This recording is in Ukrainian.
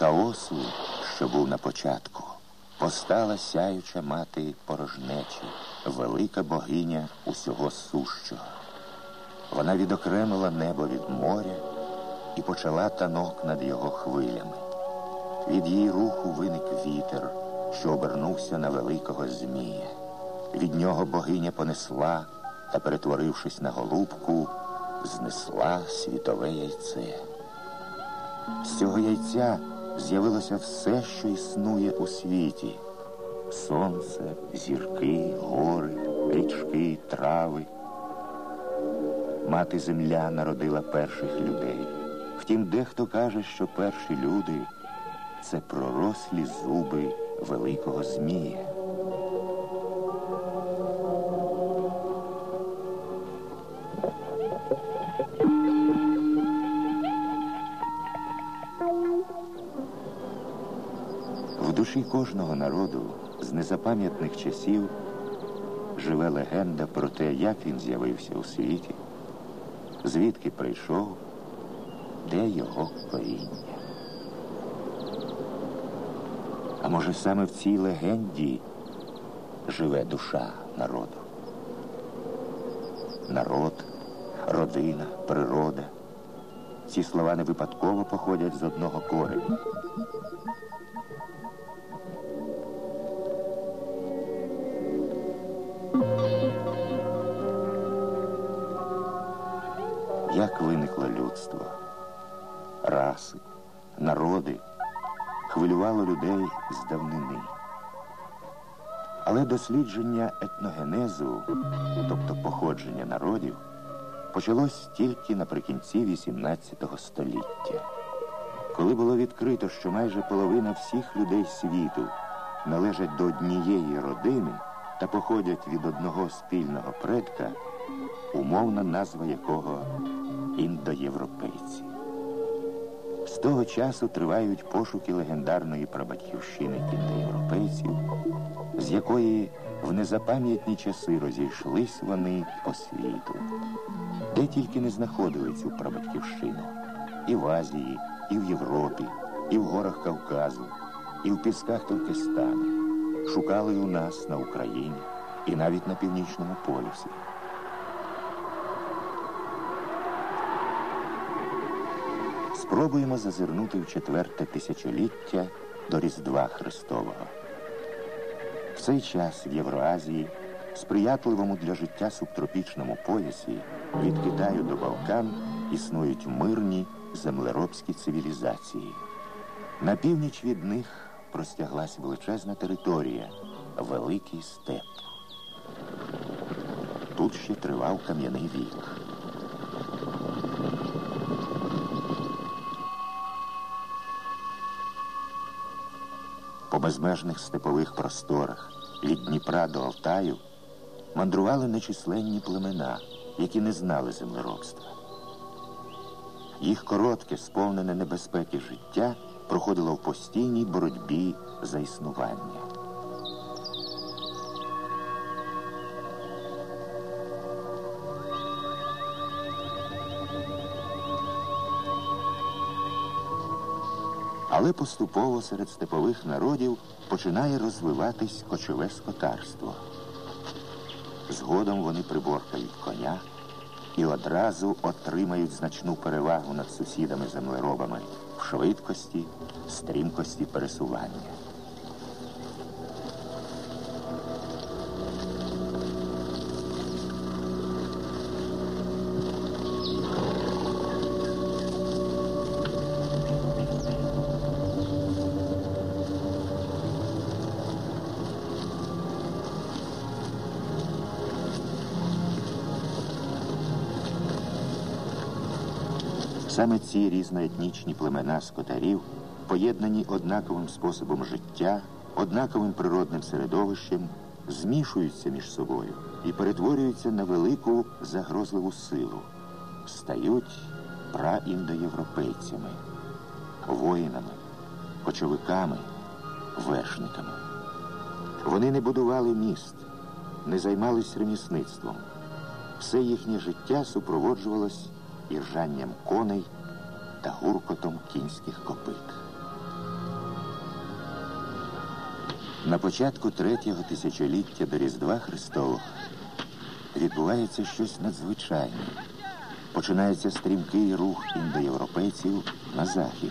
хаосу, що був на початку, постала сяюча мати порожнечі, велика богиня усього сущого. Вона відокремила небо від моря і почала танок над його хвилями. Від її руху виник вітер, що обернувся на великого Змія. Від нього богиня понесла та, перетворившись на голубку, знесла світове яйце. З цього яйця з'явилося все, що існує у світі: сонце, зірки, гори, річки, трави. Мати земля народила перших людей. Втім, дехто каже, що перші люди це пророслі зуби великого Змія. Душі кожного народу з незапам'ятних часів живе легенда про те, як він з'явився у світі, звідки прийшов, де його коріння. А може саме в цій легенді живе душа народу? Народ, родина, природа. Ці слова не випадково походять з одного кореня. Як виникло людство, раси, народи хвилювало людей з давнини. Але дослідження етногенезу, тобто походження народів, почалось тільки наприкінці XVIII століття, коли було відкрито, що майже половина всіх людей світу належать до однієї родини та походять від одного спільного предка, умовна назва якого індоєвропейці. З того часу тривають пошуки легендарної прабатьківщини індоєвропейців, з якої в незапам'ятні часи розійшлись вони по світу, де тільки не знаходили цю прабатьківщину і в Азії, і в Європі, і в горах Кавказу, і в пісках Туркестану. Шукали у нас на Україні, і навіть на північному полюсі. Спробуємо зазирнути в четверте тисячоліття до Різдва Христового. В цей час в Євроазії, сприятливому для життя субтропічному поясі, від Китаю до Балкан існують мирні землеробські цивілізації. На північ від них простяглась величезна територія, великий степ. Тут ще тривав кам'яний вік. Безмежних степових просторах від Дніпра до Алтаю мандрували нечисленні племена, які не знали землеробства. Їх коротке, сповнене небезпеки життя проходило в постійній боротьбі за існування. Але поступово серед степових народів починає розвиватись кочове скотарство. Згодом вони приборкають коня і одразу отримають значну перевагу над сусідами-землеробами в швидкості, стрімкості пересування. Саме ці різноетнічні племена скотарів, поєднані однаковим способом життя, однаковим природним середовищем, змішуються між собою і перетворюються на велику загрозливу силу, стають праіндоєвропейцями, воїнами, кочовиками, вершниками. Вони не будували міст, не займались ремісництвом. Все їхнє життя супроводжувалось Іржанням коней та гуркотом кінських копит. На початку третього тисячоліття до Різдва Христового відбувається щось надзвичайне. Починається стрімкий рух індоєвропейців на захід.